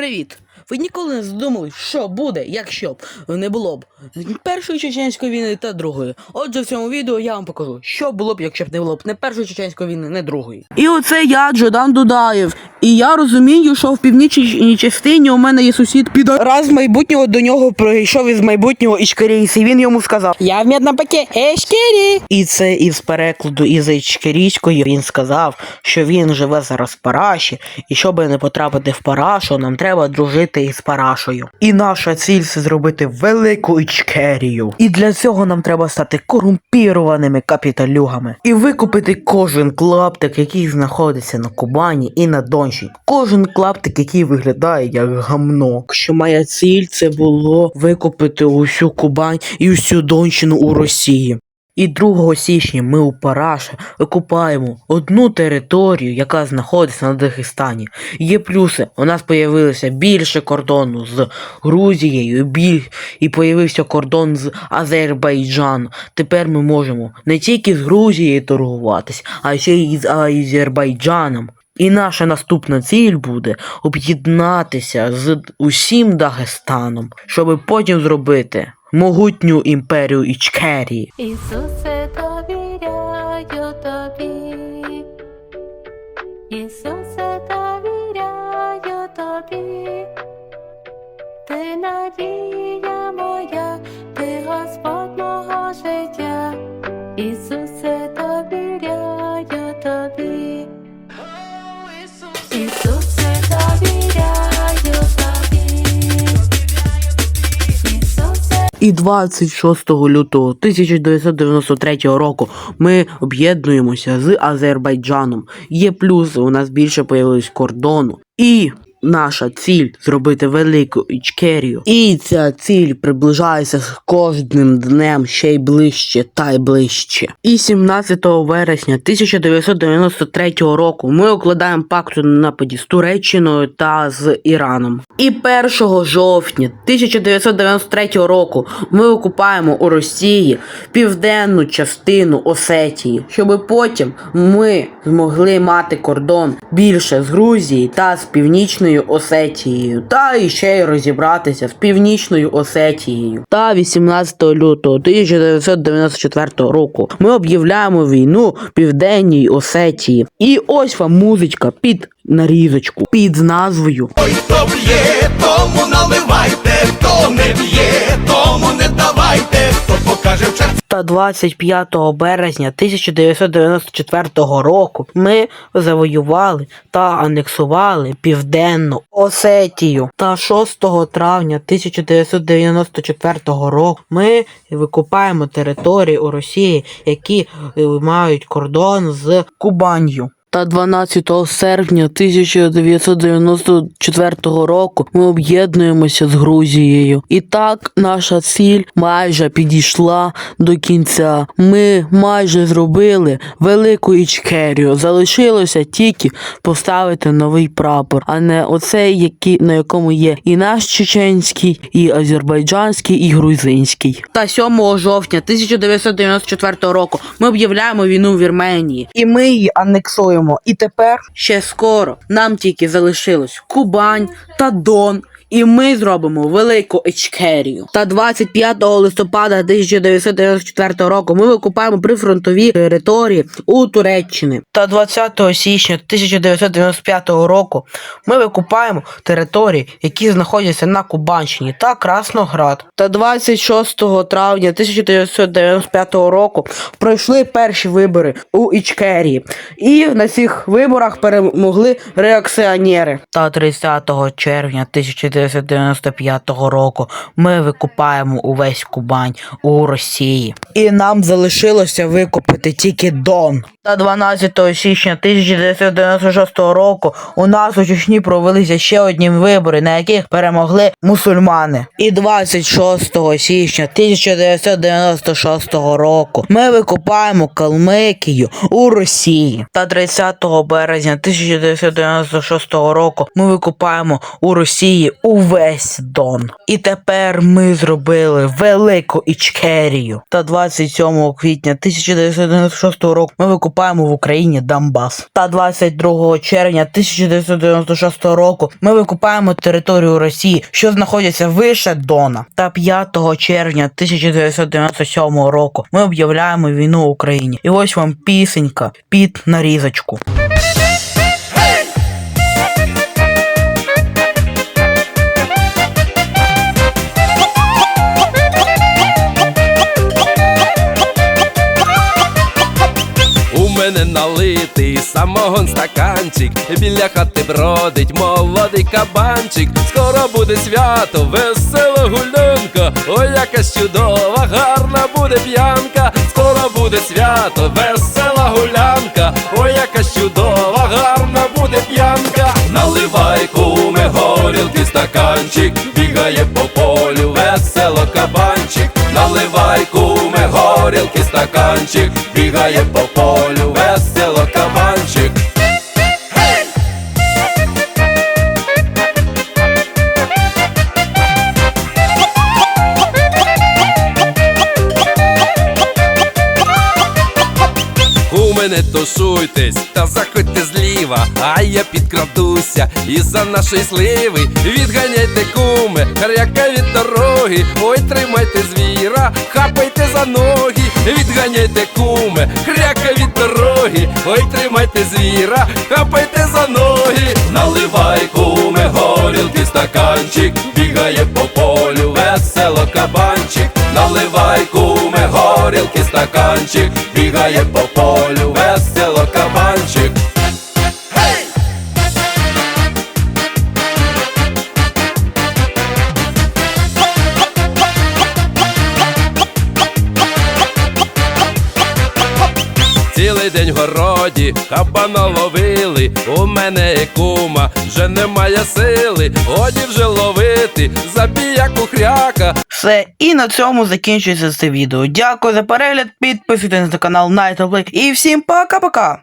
Привіт! Ви ніколи не задумали, що буде, якщо б не було б першої чеченської війни та другої. Отже, в цьому відео я вам покажу, що було б, якщо б не було б не першої чеченської війни, не другої. І оце я, Джодан Дудаєв. І я розумію, що в північній частині у мене є сусід під раз з майбутнього до нього прийшов із майбутнього Ічкерійс, і він йому сказав: Я в меднапаке Ешкері. І це із перекладу із ічкерійської він сказав, що він живе зараз в Параші, і щоб не потрапити в Парашу, нам треба дружити із Парашою. І наша ціль це зробити велику Ічкерію. І для цього нам треба стати корумпірованими капіталюгами і викупити кожен клаптик, який знаходиться на Кубані і на Донщині. Кожен клаптик, який виглядає як гамно. Що моя ціль це було викупити усю Кубань і усю Донщину у Росії. І 2 січня ми у Параше викупаємо одну територію, яка знаходиться на Дагестані. Є плюси. У нас появилося більше кордону з Грузією, біль... і появився кордон з Азербайджаном. Тепер ми можемо не тільки з Грузією торгуватись, а ще й з Азербайджаном. І наша наступна ціль буде об'єднатися з усім Дагестаном, щоб потім зробити могутню імперію Ічкерії. Ісусе, довіряю тобі. Ісусе, довіряю тобі. Ти надія І 26 лютого 1993 року ми об'єднуємося з Азербайджаном. Є плюси, у нас більше появилось кордону. І наша ціль зробити велику Ічкерію. І ця ціль приближається з кожним днем ще й ближче та й ближче. І 17 вересня 1993 року ми укладаємо пакт у нападі з Туреччиною та з Іраном. І 1 жовтня 1993 року ми окупаємо у Росії південну частину Осетії, щоб потім ми змогли мати кордон більше з Грузії та з північною Осетією, та і ще й розібратися з північною Осетією. Та 18 лютого 1994 року ми об'являємо війну південній Осетії. І ось вам музичка під нарізочку під назвою Ой, хто б'є, тому наливайте, хто не б'є, тому не давайте, хто покаже в черзі. та 25 березня 1994 року ми завоювали та анексували Південну Осетію. Та 6 травня 1994 року ми викупаємо території у Росії, які е, мають кордон з Кубанью. Та 12 серпня 1994 року ми об'єднуємося з Грузією. І так наша ціль майже підійшла до кінця. Ми майже зробили велику Ічкерію. Залишилося тільки поставити новий прапор, а не оцей, який, на якому є і наш чеченський, і азербайджанський, і грузинський. Та 7 жовтня 1994 року ми об'являємо війну в Вірменії, і ми її анексуємо. І тепер ще скоро нам тільки залишилось Кубань та Дон. І ми зробимо велику Ічкерію. Та 25 листопада 1994 року ми викупаємо прифронтові території у Туреччини. Та 20 січня 1995 року ми викупаємо території, які знаходяться на Кубанщині та Красноград. Та 26 травня 1995 року пройшли перші вибори у Ічкерії. І на цих виборах перемогли реакціонери. Та 30 червня 1995 року ми викупаємо увесь Кубань у Росії. І нам залишилося викупити тільки Дон. Та 12 січня 1996 року у нас у Чечні провелися ще одні вибори, на яких перемогли мусульмани. І 26 січня 1996 року ми викупаємо Калмикію у Росії. Та 30 березня 1996 року ми викупаємо у Росії увесь Дон. І тепер ми зробили велику Ічкерію. Та 27 квітня 1996 року ми викупаємо викупаємо в Україні Донбас. Та 22 червня 1996 року ми викупаємо територію Росії, що знаходиться вище Дона. Та 5 червня 1997 року ми об'являємо війну Україні. І ось вам пісенька під нарізочку. Мене налитий самогон стаканчик, біля хати бродить молодий кабанчик. Скоро буде свято, весела гулянка, ой, яка чудова, гарна буде п'янка. Скоро буде свято, весела гулянка, ой, яка чудова, гарна буде п'янка. Наливай куме горілки стаканчик, бігає по полю, весело кабанчик. Наливай куме горілки стаканчик, бігає по полю, мене тушуйтесь та заходьте зліва, а я підкрадуся. І за нашої сливи відганяйте куме, хряка від дороги, ой, тримайте звіра, хапайте за ноги, відганяйте куме, хряка від дороги, ой, тримайте звіра, хапайте за ноги, наливай куме, горілки стаканчик, бігає по полю, весело кабанчик, наливай куме, горілки стаканчик, бігає по полю, весело кабанчик. Цілий день в городі, кабана ловили, у мене і кума, вже немає сили, годі вже ловити, забій як у хряка, Все, і на цьому закінчується це відео. Дякую за перегляд, підписуйтесь на канал Night і всім пока-пока!